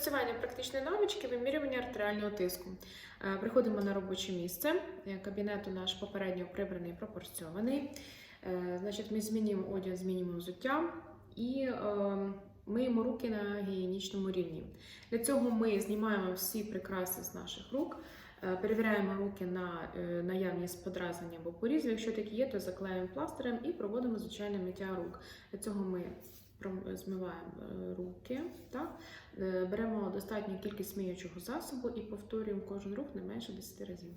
Працювання практичної навички вимірювання артеріального тиску. Е, Приходимо на робоче місце. Е, Кабінет у наш попередньо прибраний, пропорцьований. Е, Значить, ми змінюємо одяг, змінюємо взуття і е, миємо руки на гігієнічному рівні. Для цього ми знімаємо всі прикраси з наших рук. Перевіряємо руки на наявність подразнення або порізів. Якщо такі є, то заклеїмо пластирем і проводимо звичайне миття рук. Для цього ми змиваємо е, руки, так? Е, беремо достатню кількість миючого засобу і повторюємо кожен рух не менше 10 разів.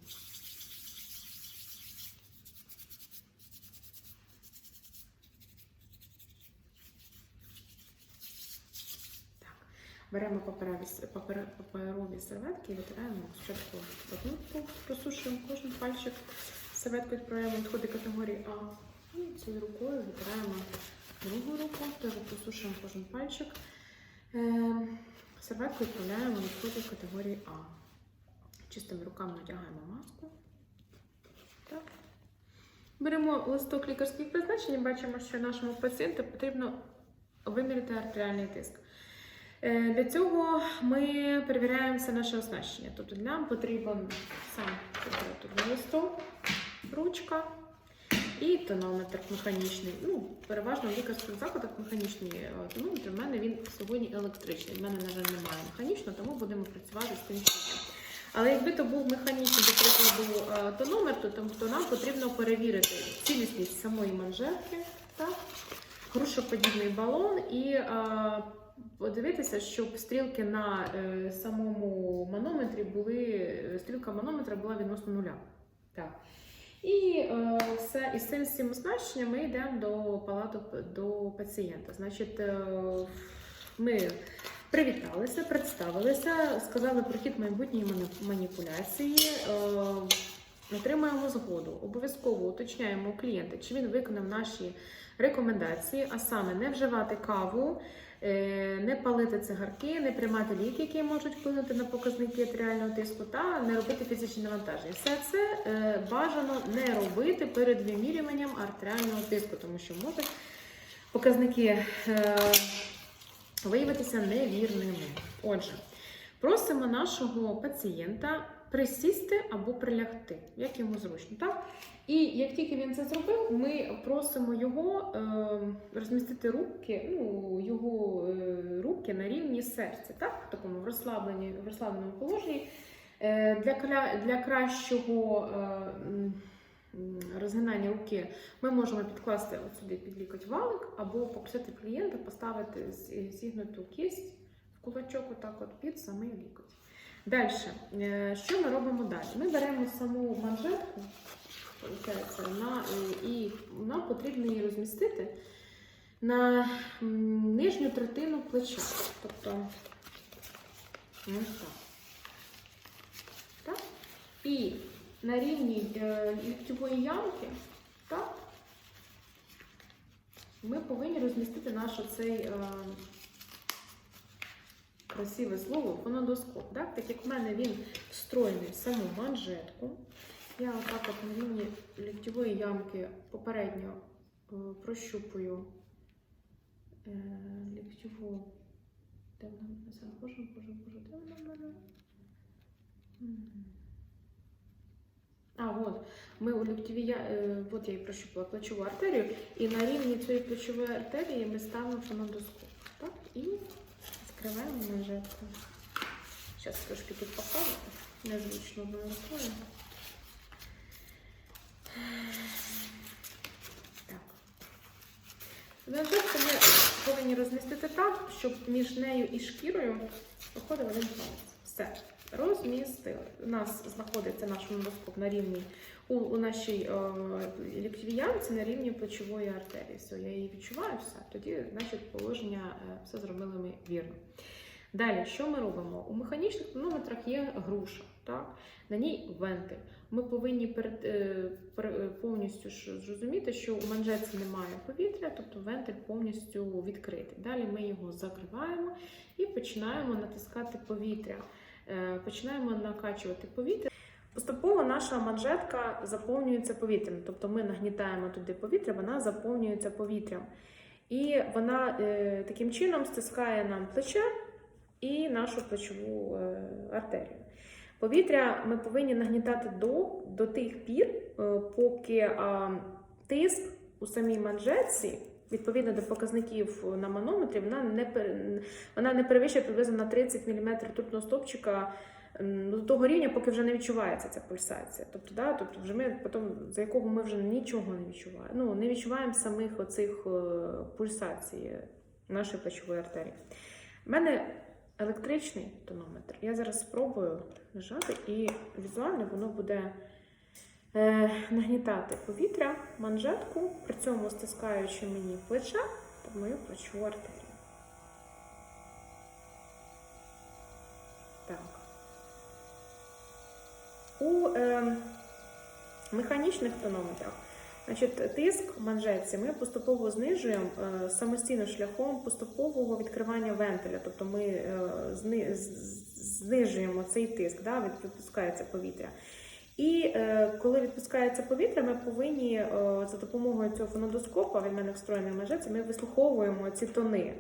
Беремо паперові, папер- паперові серветки і витираємо спочатку одну просушуємо кожен пальчик. Серветку відправляємо відходи категорії А. І цією рукою витираємо другу руку, теж просушуємо кожен пальчик. Е, Серветку відправляємо відходи категорії А. Чистими руками надягаємо маску. Так. Беремо листок лікарських призначень бачимо, що нашому пацієнту потрібно виміряти артеріальний тиск. Е, Для цього ми перевіряємо все наше оснащення. Тобто нам потрібен сам листок, ручка і тонометр механічний. Ну, переважно в лікарських закладах механічний е, тонометр. У мене він сьогодні електричний. У мене, на жаль, немає механічного, тому будемо працювати з тим, є. Але якби то був механічний, до прикладу, е, тонометр, то, то нам потрібно перевірити цілісність самої манжетки, так? грушоподібний балон і е, подивитися, щоб стрілки на е, самому манометрі були, стрілка манометра була відносно нуля. Так. І е, все, і з цим, з цим оснащенням ми йдемо до палату до пацієнта. Значить, е, ми привіталися, представилися, сказали про хід майбутньої маніпуляції. Е, Отримаємо згоду. Обов'язково уточняємо у клієнта, чи він виконав наші рекомендації, а саме не вживати каву, не палити цигарки, не приймати ліки, які можуть вплинути на показники артеріального тиску, та не робити фізичні навантаження. Все це е, бажано не робити перед вимірюванням артеріального тиску, тому що можуть показники е, виявитися невірними. Отже, просимо нашого пацієнта присісти або прилягти, як йому зручно. Так? І як тільки він це зробив, ми просимо його е, розмістити руки, ну, його е, руки на рівні серця, так? в такому в розслабленому положенні. Е, для, для кращого е, розгинання руки ми можемо підкласти от сюди під лікоть валик, або попросити клієнта поставити зігнуту кість в кулачок, отак от під самий лікоть. Далі, е, що ми робимо далі? Ми беремо саму манжетку, на, е, і нам потрібно її розмістити на нижню третину плеча. Тобто, так. Так? І на рівні е, ліктьової ямки, так? Ми повинні розмістити наш оцей е, красиве слово фонодоскоп. Так? так як в мене він встроєний в саму манжетку, я отак от на рівні ліктьової ямки попередньо е, прощупую е, ліктьову. Де вона написала? Боже, боже, боже, де вона мене? А, от. Ми у ліктьовій, е, от я і прощупала плечову артерію, і на рівні цієї плечової артерії ми ставимо фонодоскоп. Так? І скриваємо нажетку. Зараз трошки тут покажу. Незручно одною рукою. Так. Манжетку ми повинні розмістити так, щоб між нею і шкірою проходив один палець. Все. Розмістили. У нас знаходиться наш моноскоп на рівні у, у нашій е, ямці на рівні плечової артерії. Все, я її відчуваю, все. Тоді, значить, положення е, все зробили ми вірно. Далі, що ми робимо? У механічних тонометрах є груша, так? на ній вентиль. Ми повинні перед, е, пер- повністю зрозуміти, що у манжетці немає повітря, тобто вентиль повністю відкритий. Далі ми його закриваємо і починаємо натискати повітря. Е, Починаємо накачувати повітря. Поступово наша манжетка заповнюється повітрям, тобто ми нагнітаємо туди повітря, вона заповнюється повітрям. І вона е, таким чином стискає нам плече і нашу плечову е, артерію. Повітря ми повинні нагнітати до, до тих пір, поки тиск у самій манжетці, відповідно до показників на манометрі, вона не, вона не перевищує приблизно на 30 мм трутного стовпчика до того рівня, поки вже не відчувається ця пульсація. Тобто, да, тобто вже ми потім, за якого ми вже нічого не відчуваємо. Ну, не відчуваємо самих оцих е, пульсацій нашої плечової артерії. У мене електричний тонометр. Я зараз спробую нажати, і візуально воно буде нагнітати повітря, манжетку, при цьому стискаючи мені плече та мою плечову артерію. Так. У е, механічних тонометрах Значить, тиск манжетці ми поступово знижуємо е, самостійно шляхом поступового відкривання вентиля. Тобто ми е, зни- знижуємо цей тиск, да, відпускається повітря. І е, коли відпускається повітря, ми повинні е, за допомогою цього фонодоскопа, він мене встроєний манжетці, ми вислуховуємо ці тони.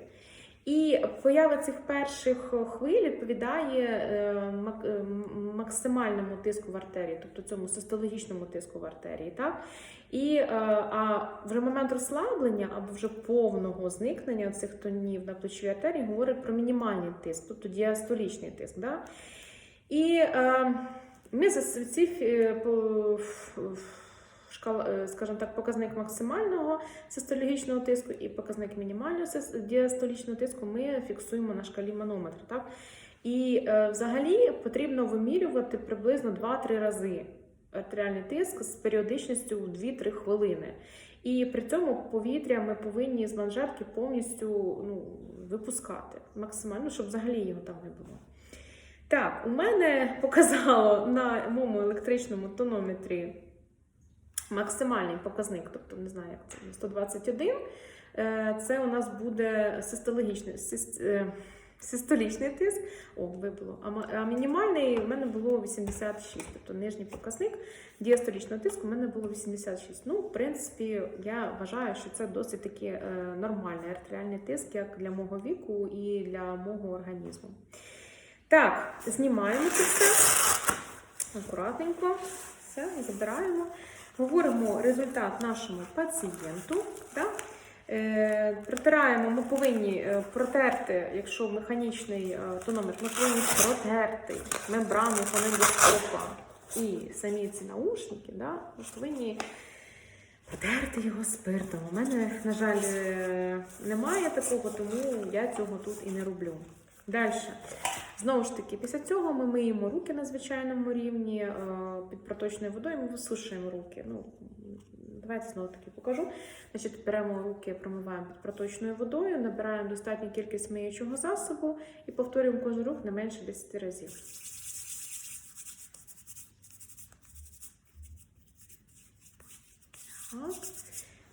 І поява цих перших хвиль відповідає е, е, максимальному тиску в артерії, тобто цьому систологічному тиску в артерії. Так? І е, а вже момент розслаблення або вже повного зникнення цих тонів на плечовій артерії говорить про мінімальний тиск, тобто діастолічний тиск. Да? І е, ми за ці е, е, скажімо так, показник максимального систологічного тиску і показник мінімального діастолічного тиску ми фіксуємо на шкалі манометра. Так? І е, взагалі потрібно вимірювати приблизно 2-3 рази артеріальний тиск з періодичністю в 2-3 хвилини. І при цьому повітря ми повинні з манжетки повністю ну, випускати максимально, щоб взагалі його там не було. Так, у мене показало на моєму електричному тонометрі максимальний показник, тобто не знаю, як це 121. Е, Це у нас буде систологічний, сис- е, систолічний тиск. О, вибило. А мінімальний у мене було 86, тобто нижній показник діастолічного тиску у мене було 86. Ну, в принципі, я вважаю, що це досить таки е, нормальний артеріальний тиск як для мого віку і для мого організму. Так, знімаємо це все. Акуратненько. Все, забираємо. Говоримо результат нашому пацієнту. Так? Е, протираємо, ми повинні е, протерти, якщо механічний е, тонометр, ми повинні протерти мембрану фонендоскопа і самі ці наушники, да? ми повинні протерти його спиртом. У мене, на жаль, е, немає такого, тому я цього тут і не роблю. Далі. Знову ж таки, після цього ми миємо руки на звичайному рівні е, під проточною водою, ми висушуємо руки. Ну, давайте знову таки покажу. Значить, беремо руки, промиваємо під проточною водою, набираємо достатню кількість миючого засобу і повторюємо кожен рух не менше 10 разів.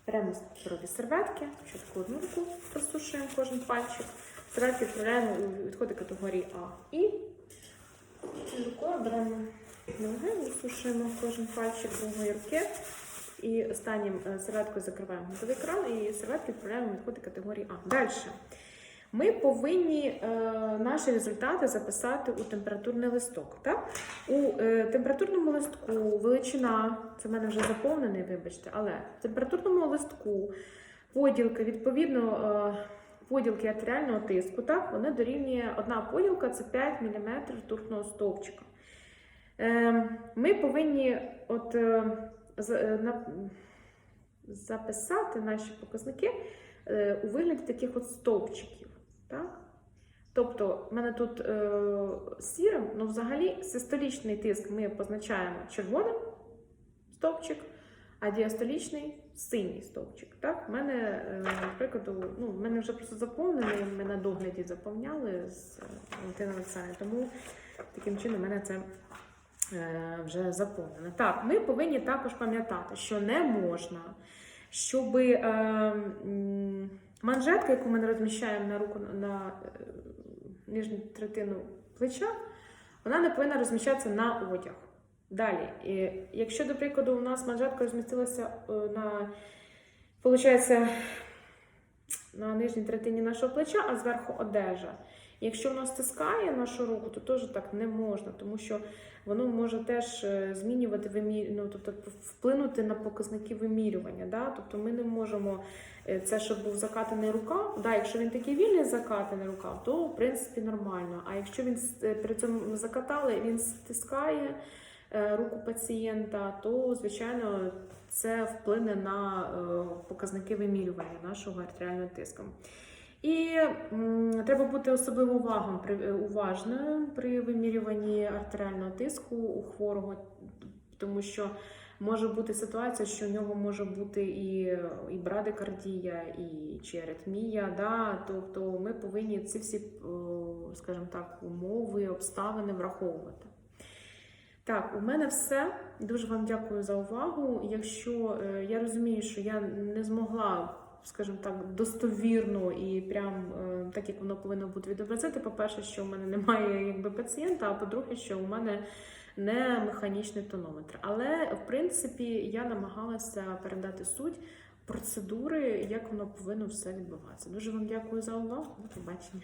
Беремо паперові серветки, спочатку одну руку просушуємо кожен пальчик. Серветки відправляємо у відходи категорії А. І рукою беремо ноги, висушуємо кожен пальчик другої руки. І останнім е, серветкою закриваємо готовий кран і серветки відправляємо у відходи категорії А. Далі. Ми повинні е, наші результати записати у температурний листок. Так? У е, температурному листку величина, це в мене вже заповнений, вибачте, але в температурному листку поділки, відповідно, е, поділки артеріального тиску, так, вони дорівнює одна поділка це 5 мм ртутного стовпчика. Е, ми повинні от, е, е, записати наші показники е, у вигляді таких от стовпчиків. Так? Тобто, в мене тут сірим, ну взагалі систолічний тиск ми позначаємо червоним стовпчик, а діастолічний синій стовпчик. Так? В мене, е, наприклад, ну, в мене вже просто заповнений, ми на догляді заповняли з е, Валентином тому таким чином в мене це е, вже заповнено. Так, ми повинні також пам'ятати, що не можна, щоб манжетка, яку ми розміщаємо на руку на нижню третину плеча, вона не повинна розміщатися на одяг. Далі, якщо, до прикладу, у нас манжетка розмістилася е, на, виходить, на нижній третині нашого плеча, а зверху одежа. Якщо воно стискає нашу руку, то теж так не можна, тому що воно може теж е, змінювати ну, тобто вплинути на показники вимірювання. Да? Тобто ми не можемо е, це, щоб був закатаний рукав. Да, якщо він такий вільний закатаний рукав, то в принципі нормально. А якщо він при цьому закатали, він стискає руку пацієнта, то звичайно це вплине на е, показники вимірювання нашого артеріального тиску. І м, треба бути особливо увагом, при, е, уважною при вимірюванні артеріального тиску у хворого, тому що може бути ситуація, що у нього може бути і, і брадикардія, і чи аритмія. Да? Тобто ми повинні ці всі, скажімо так, умови, обставини враховувати. Так, у мене все. Дуже вам дякую за увагу. Якщо е, я розумію, що я не змогла, скажімо так, достовірно і прям е, так, як воно повинно бути відобразити. По-перше, що у мене немає якби пацієнта, а по-друге, що у мене не механічний тонометр. Але в принципі я намагалася передати суть процедури, як воно повинно все відбуватися. Дуже вам дякую за увагу. До побачення.